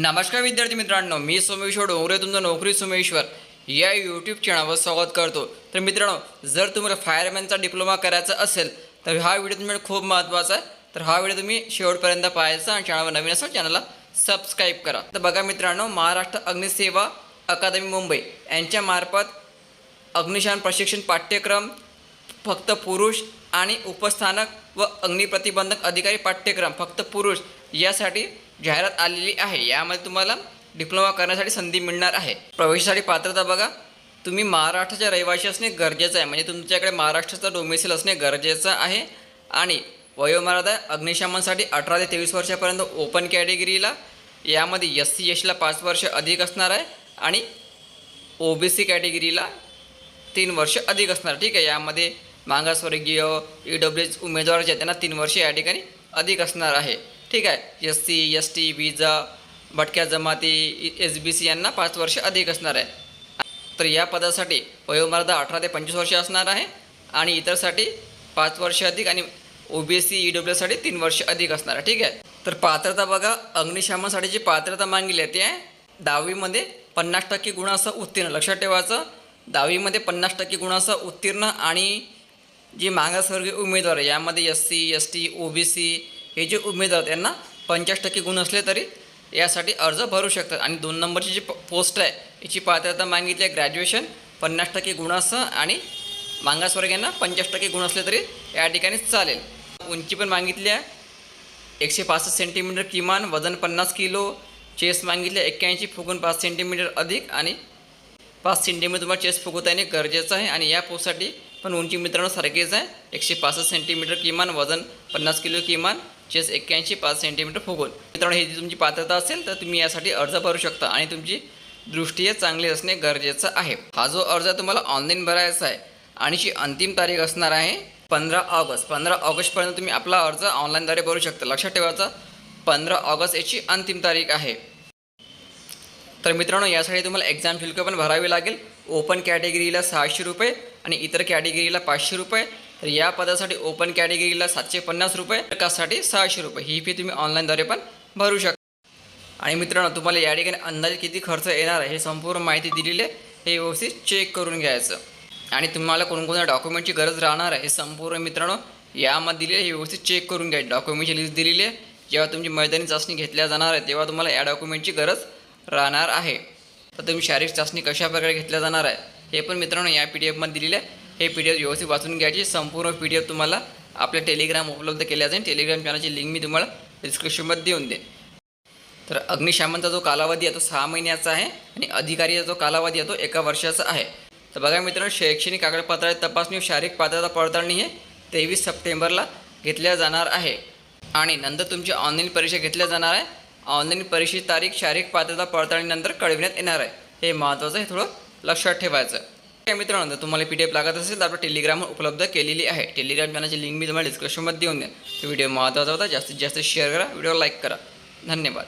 नमस्कार विद्यार्थी मित्रांनो मी सोमेश्वर डोंगरे तुमचं नोकरी सोमेश्वर. या यूट्यूब चॅनलवर स्वागत करतो. तर मित्रांनो जर तुम्हाला फायरमॅनचा डिप्लोमा करायचा असेल तर हा व्हिडिओ तुम्हाला खूप महत्त्वाचा आहे. तर हा व्हिडिओ तुम्ही शेवटपर्यंत पाहायचा आणि चॅनलवर नवीन असेल चॅनलला सबस्क्राईब करा. तर बघा मित्रांनो महाराष्ट्र अग्निसेवा अकादमी मुंबई. यांच्यामार्फत अग्निशान प्रशिक्षण पाठ्यक्रम फक्त पुरुष आणि उपस्थानक व अग्निप्रतिबंधक अधिकारी पाठ्यक्रम फक्त पुरुष यासाठी जाहिरात आलेली आहे यामध्ये तुम्हाला डिप्लोमा करण्यासाठी संधी मिळणार आहे. प्रवेशासाठी पात्रता बघा. तुम्ही महाराष्ट्राच्या रहिवासी असणे गरजेचं आहे. म्हणजे तुमच्याकडे महाराष्ट्राचा डोमेसिल असणे गरजेचं आहे. आणि वयोमर्यादा अग्निशमनसाठी अठरा ते तेवीस वर्षापर्यंत ओपन कॅटेगरीला यामध्ये एस सी एसला पाच वर्ष अधिक असणार आहे. आणि ओ बी सी कॅटेगरीला तीन वर्ष अधिक असणार ठीक आहे यामध्ये मागासवर्गीय ई डब्ल्यू एच उमेदवार जे आहेत त्यांना तीन वर्ष या ठिकाणी अधिक असणार आहे. ठीक आहे. एस सी एस टी विजा भटक्या जमाती एस बी सी यांना पाच वर्ष अधिक असणार आहे. तर या पदासाठी वयोमर्यादा अठरा ते पंचवीस वर्ष असणार आहे आणि इतरसाठी पाच वर्ष अधिक आणि O B C E W साठी तीन वर्ष अधिक असणार आहे. ठीक आहे. तर पात्रता बघा. अग्निशामनसाठी जी पात्रता मागितली आहे ती आहे दहावीमध्ये पन्नास टक्के गुणासह उत्तीर्ण. लक्षात ठेवायचं. दहावीमध्ये पन्नास टक्के गुणासह उत्तीर्ण आणि जे मागासवर्गीय उमेदवार आहे यामध्ये S C S T O B C हे जे उमेदवार त्यांना पंचाळीस टक्के गुण असले तरी यासाठी अर्ज भरू शकतात. आणि दोन नंबरची जी प- पोस्ट आहे याची पात्रता मागितली आहे ग्रॅज्युएशन पन्नास टक्के गुणासह आणि मागासवर्गीयांना पंचाळीस टक्के गुण असले तरी या ठिकाणी चालेल. उंची पण मागितली आहे. एकशे पासष्ट सेंटीमीटर किमान वजन पन्नास किलो चेस मागितले एक्क्याऐंशी फुगून पाच सेंटीमीटर अधिक आणि पाच सेंटीमीटर तुम्हाला चेस फुगवता येणे गरजेचं आहे. आणि या पोस्टसाठी पण उंची मित्रांनो सारखीच आहे. एकशे पासष्ट सेंटीमीटर किमान वजन पन्नास किलो किमान चेस एक्क्याऐंशी पाच सेंटीमीटर फुगून मित्रांनो ही जी तुमची पात्रता असेल तर तुम्ही यासाठी अर्ज भरू शकता आणि तुमची दृष्टीही चांगली असणे गरजेचं आहे. हा जो अर्ज तुम्हाला ऑनलाईन भरायचा आहे आणि जी अंतिम तारीख असणार आहे पंधरा ऑगस्ट. पंधरा ऑगस्टपर्यंत तुम्ही आपला अर्ज ऑनलाईनद्वारे भरू शकता. लक्षात ठेवायचा पंधरा ऑगस्ट याची अंतिम तारीख आहे. तर मित्रांनो यासाठी तुम्हाला एक्झाम शुल्क पण भरावे लागेल. ओपन कॅटेगरीला सहाशे रुपये आणि इतर कॅटेगरीला पाचशे रुपये. तर या पदासाठी ओपन कॅटेगरीला सातशे पन्नास रुपये कासाठी सहाशे रुपये. ही फी तुम्ही ऑनलाईनद्वारे पण भरू शकता. आणि मित्रांनो तुम्हाला या ठिकाणी अंदाजे किती खर्च येणार आहे हे संपूर्ण माहिती दिलेली आहे. हे व्यवस्थित चेक करून घ्यायचं. आणि तुम्हाला कोणकोणत्या डॉक्युमेंटची गरज राहणार आहे हे संपूर्ण मित्रांनो यामध्ये दिलेले हे व्यवस्थित चेक करून घ्या. डॉक्युमेंटची लिस्ट दिलेली आहे. जेव्हा तुमची मैदानी चाचणी घेतल्या जाणार आहे तेव्हा तुम्हाला या डॉक्युमेंटची गरज राहणार आहे. तर तुम्ही शारीरिक चाचणी कशाप्रकारे घेतल्या जाणार आहे हे पण मित्रांनो या पी डी एफमध्ये दिलेलं आहे. हे पी डी एफ व्यवस्थित वाचून घ्यायची. संपूर्ण पी डी एफ तुम्हाला आपल्या टेलिग्राम उपलब्ध केल्या जाईल. टेलिग्राम चॅनलची लिंक मी तुम्हाला डिस्क्रिप्शनमध्ये देऊन देईन. तर अग्निशामनचा जो कालावधी आहे तो सहा महिन्याचा आहे आणि अधिकारीचा जो कालावधी आहे तो एका वर्षाचा आहे. तर बघा मित्रांनो शैक्षणिक कागदपत्राची तपासणी शारीरिक पात्रता पडताळणी हे तेवीस सप्टेंबरला घेतल्या जाणार आहे. आणि नंतर तुमची ऑनलाईन परीक्षा घेतल्या जाणार आहे. ऑनलाईन परीक्षेची तारीख शारीरिक पात्रता पडताळणीनंतर कळविण्यात येणार आहे. हे महत्त्वाचं हे थोडं लक्षात ठेवायचं. मित्रांनो जर तुम्हाला पी डी एफ लागत असेल तर आपल्या टेलिग्रामवर उपलब्ध केलेली आहे. टेलिग्राम चॅनलची लिंक मी तुम्हाला डिस्क्रिप्शनमध्ये देऊन देईन. व्हिडिओ महत्त्वाचा होता. जास्तीत जास्त शेअर करा. व्हिडिओ लाईक करा. धन्यवाद.